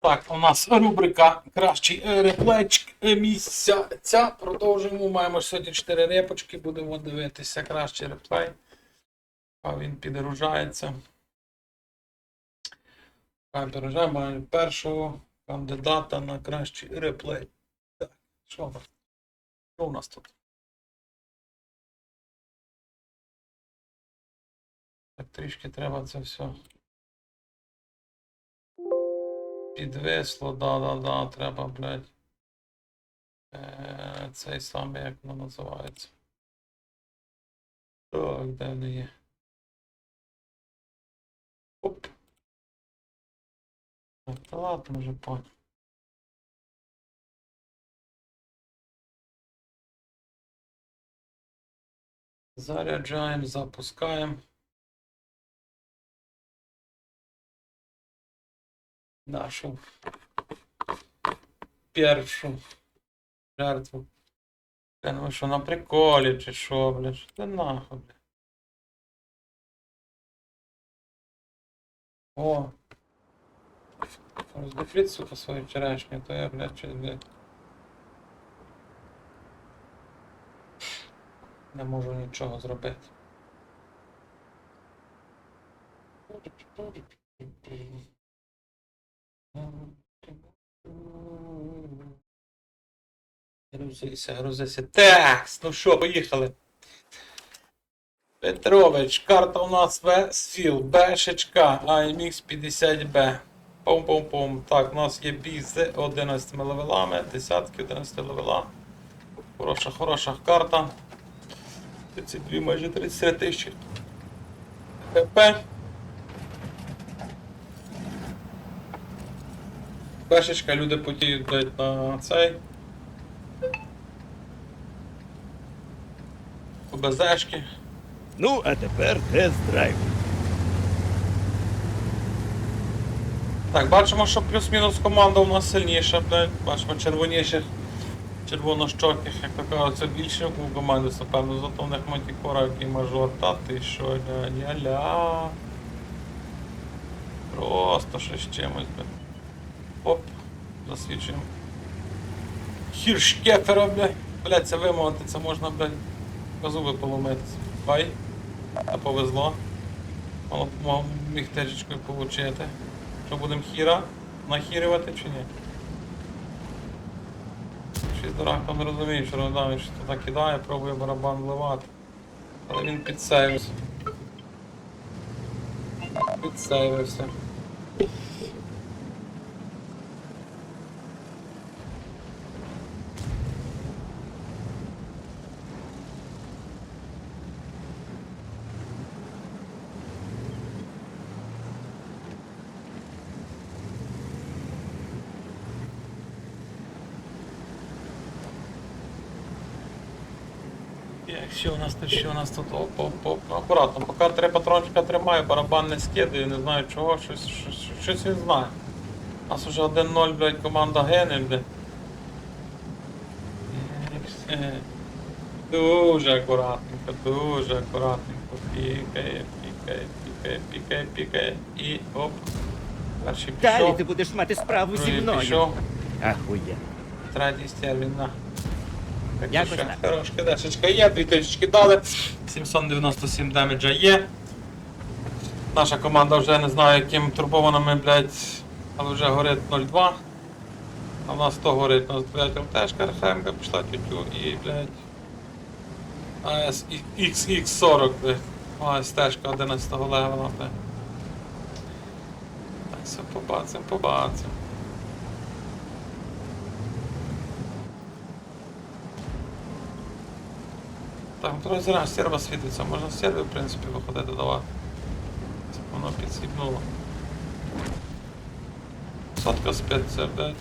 Так, у нас рубрика Кращий е, місяця. Продовжуємо. Маємо сьогодні 4 репочки. Будемо дивитися кращий реплей. А він підгружається. Маємо першого кандидата на кращий реплей. Так, що у нас? Що у нас тут? Так, трішки треба це все. Підвисло, да-да-да, треба, блядь. Е, цей самий, як воно називається. Так, де вони є? Оп. Так, та ладно, вже понял. Заряджаємо, запускаємо. Нашу першу жертву. Я думаю, що на приколі чи що, бля, що нахуй, бля. О! Роздефліть, сука, свою черешню, то я, блядь, щось, блядь. Не можу нічого зробити. Грузися, грузися. Так, ну що, поїхали. Петрович, карта у нас В, сіл, Бшечка, AMX 50B. Пум-пум-пум. Так, у нас є бій з 11 левелами, десятки 11 левела. Хороша, хороша карта. 32, майже 33 тисячі. ХП. Бешечка, люди потіють блядь, на цей. ОБЗшки. Ну, а тепер тест-драйв. Так, бачимо, що плюс-мінус команда у нас сильніша, блядь. Бачимо червоніших, червонощоких, як то кажуть, це більше у команди, напевно, зато в них Мантікора, який мажор. Та ти що, ля-ля-ля. Просто щось чимось, блядь. Оп, засвідчуємо. Хіршкефера, блядь. Блядь, це вимовити, це можна, блядь, зуби поломити. Бай. А повезло. Мало міг тежечкою получити. Що будемо хіра? Нахірювати чи ні? Щось дурак не розумію, що Рондан що туди кидає, пробує барабан вливати. Але він підсейвився. Підсейвився. Так, що у нас тут, що у нас тут? Оп, оп, оп. Ну, акуратно, поки три патрончика тримаю, барабан не скидаю, не знаю чого, щось, щось, щось він знає. У нас уже 1-0, блядь, команда гене, блядь. Е, Дуже акуратненько, дуже акуратненько. Пікає, пікає, пікає, пікає, пікає. І оп. Перший Далі пішов. ти будеш мати справу зі Другий мною. пішов. Третій стервін на. Якось так. Хороша дешечка є, 2000 дали. 797 демеджа є. Наша команда вже не знаю, яким турбованими, блядь, але вже горить 0,2. А в нас 100 горить, у нас, блядь, МТшка, РХМка пішла тютю і, блядь. АС XX40, блядь. АСТшка 11 левела, блядь. Так, все, побачимо, побачимо. Так, ну, трохи зараз серва світиться, можна з серви, в принципі, виходити давати. Це воно підсібнуло. Сотка спиться, блядь.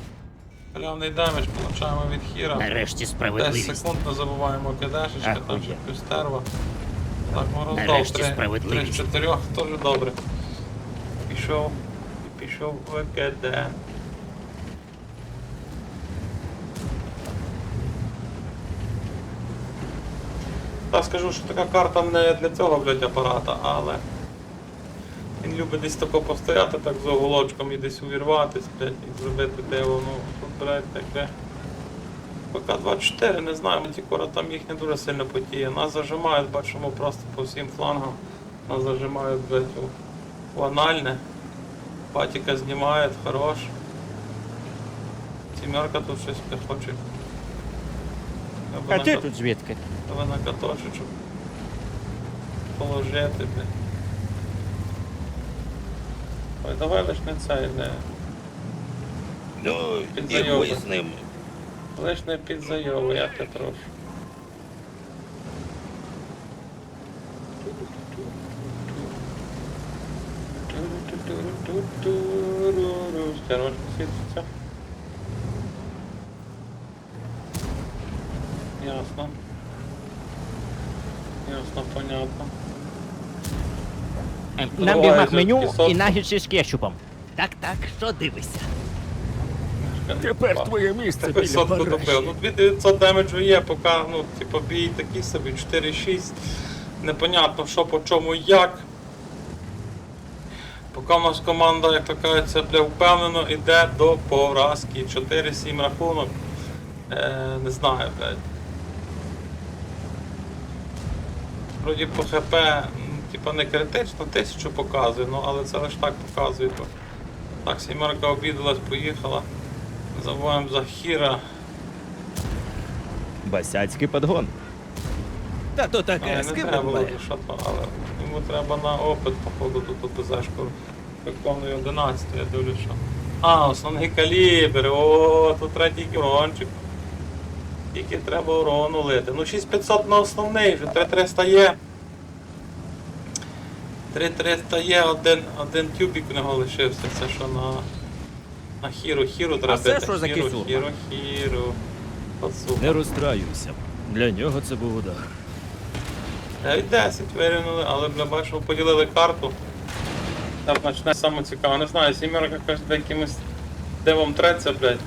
Халявний демедж получаємо від хіра. Нарешті 10 справедливість. секунд не забуваємо кидешечки, там ще плюс терва. Так, мороздов Нарешті 3, 3 з справедливість. 4, теж добре. Пішов пішов в Та скажу, що така карта не для цього, блядь, апарата, але він любить десь тако постояти, так за уголочком і десь увірватись, блядь, і зробити диво, ну, тут, блядь, таке. ПК 24, не знаю, Мантікора там їх не дуже сильно потіє. Нас зажимають, бачимо просто по всім флангам. Нас зажимають, блядь, у, у анальне. Патіка знімає, хорош. Сімерка тут щось хоче. Або А на ти кат- тут звідки? або на катошечок. Положити, блядь. Ой, давай лиш не цей, не. Ну, і Підзайоби. хуй з ним. Лиш не під підзайови, я тебе прошу. Стяночка світиться. Нам Буває, бігмак меню і нагідці з кетчупом. Так, так, що дивишся? Тепер твоє місце біля сотку добив. Ну 2900 демеджу є, поки, ну, типу, бій такий собі, 4-6. Непонятно, що по чому і як. Поки в нас команда, як то кажеться, бля, впевнено йде до поразки. 4-7 рахунок. Е, не знаю, блядь. Вроді по ХП, м, не критично, тисячу показує, ну але це лише так показує. То. Так, сімерка обідалась, поїхала. Не забуваємо за Хіра. Басяцький подгон. Та то Але таке, не ким треба було буває? що але йому треба на опит, походу, тут тут зашку виконує 11, я дивлюсь, що. А, основний калібр, о, тут третій урончик. Тільки треба урону лити. Ну 6500 на основний, вже 3300 є. 3300 є, один, один тюбік у нього лишився, це що на, на хіру, хіру треба це що за хіру, хіру, хіру. Пацука. Не розстраюйся. Для нього це був удар. 9-10 вирівняли, але бля, бачу, поділили карту. Там почне саме цікаво. Не знаю, сімерка каже, де якимось дивом треться, блядь.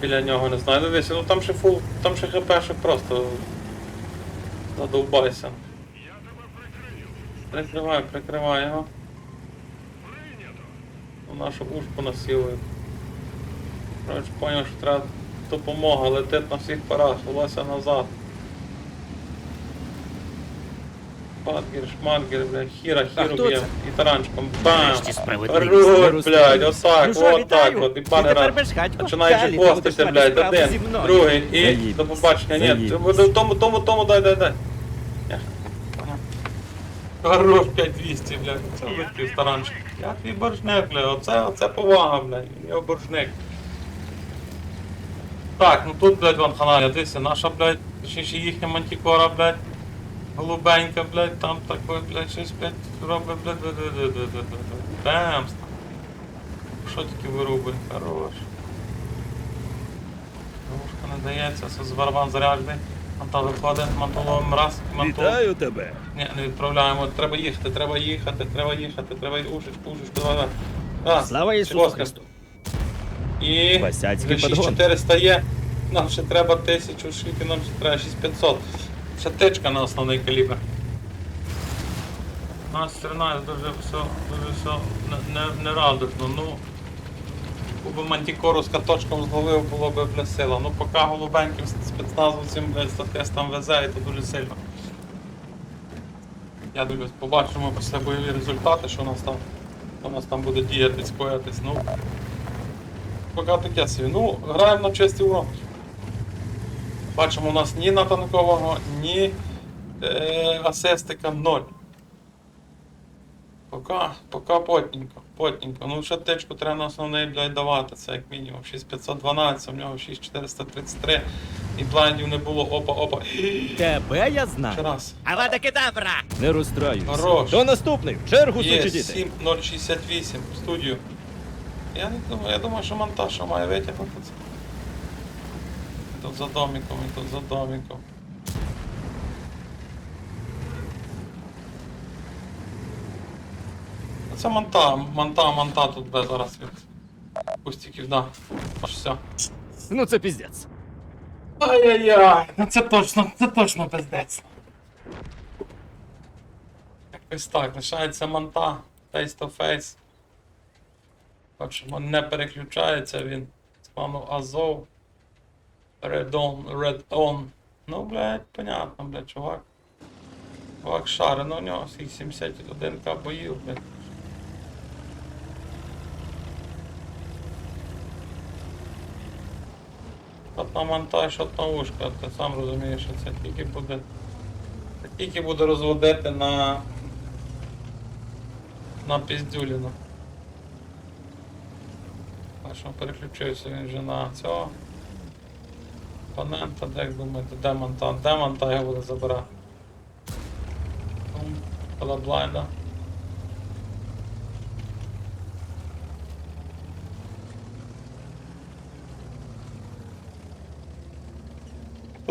Біля нього не знаю. Дивися, ну там ще фул, там ще хп, ще просто задовбайся. Прикривай, прикривай його. У нашу ушку насілують. Коротше, поняв, що треба допомога, летить на всіх парах, волосся назад. Падгер, шмаргер, бля, хіра, хіру б'є і таранчиком. Бам! Рот, блядь, отак, Ну отак, от, і Ти пане раз. Починаєш Далі ти хвостити, будеш блядь, один, другий, і до побачення. Ні, тому, тому, тому, дай, дай, дай. Хорош 5200, блядь, це випів таранчик. Я твій боржник, блядь, оце, оце повага, блядь, його боржник. Так, ну тут, блядь, вон хана, дивися, наша, блядь, точніше їхня мантікора, блядь. Голубенька, блядь, там такой, блядь, щось, блядь, робить, блядь, блядь, блядь, блядь, блядь, блядь, там. Що тільки вирубує, хорош. Ловушка не дається, все з варван заряджений. Манта виходить, мантуловим раз, мантул. Вітаю тебе. Ні, не відправляємо, треба їхати, треба їхати, треба їхати, треба ушечку, ушечку, давай, давай. Раз, Слава Ісусу. Христу. І Басяцький вже подгон. 6400 є. Нам ще треба 1000, скільки нам ще треба 6500. Ще тичка на основний калібр. У нас стрінає дуже все, дуже все не, не, не радужно. Ну, мантікору з каточком зловив, було б бля, сила. Ну поки голубеньким спецназовцям бля, статистам везе, і то дуже сильно. Я дивлюсь, побачимо після бойові результати, що у нас там, у нас там буде діятись, коятись. Ну, поки таке собі. Ну, граємо на чистий урон. Бачимо, у нас ні натанкового, ні е, асистика ноль. Пока, пока потненько, потненько. Ну ще тичку треба на основний, блядь, давати, це як мінімум. 6512, у нього 6433. І блайндів не було, опа, опа. Тебе я Ще знаю. раз. Авада кедавра! Не розстраюйся. Хорош. До наступний. В чергу Є сучі діти. 7068 в студію. Я не думаю, я думаю, що монтаж має витягнути. Тут за домиком, і тут за домиком. Це монта, монта, монта тут без зараз від кустиків, да. Аж все. Ну це піздець. Ай-яй-яй, ну це точно, це точно пиздець. Якось так, лишається монта. face-to-face. Бачимо, не переключається він з Азов. Red on, red on. Ну, блядь, понятно, блядь, чувак. Чувак шари, ну у нього всіх 71к боїв, блядь. От на монтаж, от на ушко, ти сам розумієш, що це тільки буде. Це тільки буде розводити на. на піздюліну. Бачимо, переключився він вже на цього. Опонента, де як думаєте, де монта? Де монта його буде забирати? Колоблайда.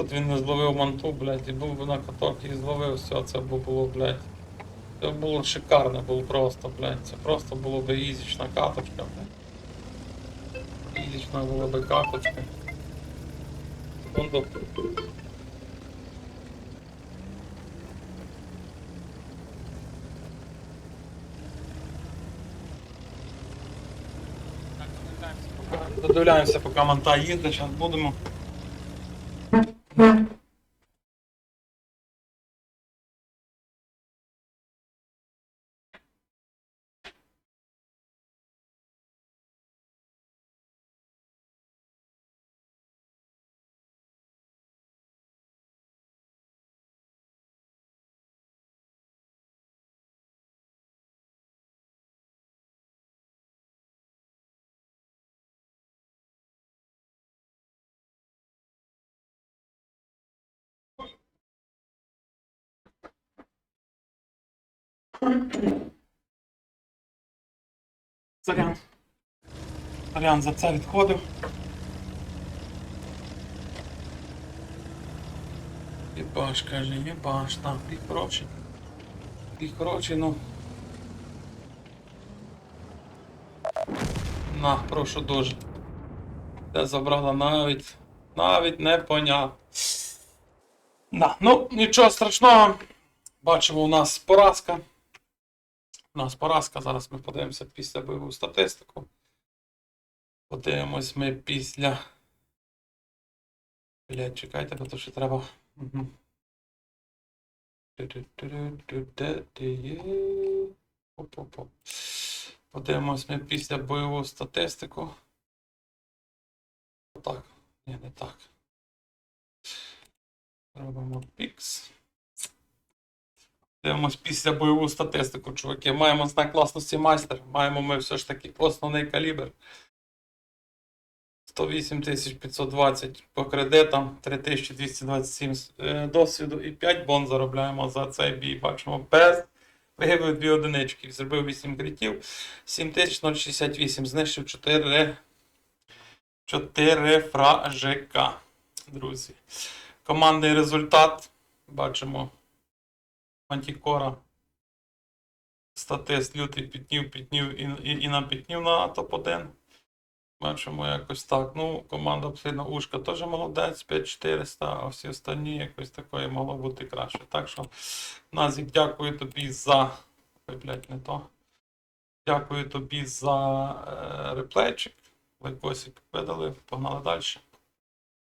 Тут він не зловив манту, блядь, і був би на каток і зловив все, це б було, блядь. Це було шикарно, було просто, блядь. Це просто було би ізічна каточка, блядь. Ізічна була би каточка. Секунду. Додивляємося, поки монта їде, зараз будемо. Сорян. Сорян, за це відходив. Єбаш, каже, єбаш, там, ти коротше. Ти коротше, ну. На, прошу дуже. Де забрала навіть. Навіть не поняв. Да, ну, нічого страшного. Бачимо, у нас поразка. У нас поразка. Зараз ми подивимося після бойову статистику. Подивимось ми після. Блять, чекайте, бо то ще треба. Угу. Подивимось ми після бойову статистику. Отак. Ні, не так. Робимо пікс. Дивимось після бойову статистику, чуваки. Маємо знак класності майстер. Маємо ми все ж таки основний калібр. 108 520 по кредитам, 3227 е, досвіду і 5 бон заробляємо за цей бій. Бачимо без виявив 2 одинички. Зробив 8 критів. 7068 знищив 4, 4 фражика. Друзі. Командний результат. Бачимо. Мантікора. Статист лютий піднів, піднів і, і, і нам піднів на топ-1. Бачимо якось так. Ну, команда Псина Ушка теж молодець, 5400, а всі останні якось такої могло бути краще. Так що, Назік, дякую тобі за. Ой, блядь, не то. Дякую тобі за е, реплейчик. Лайкосик видали, погнали далі.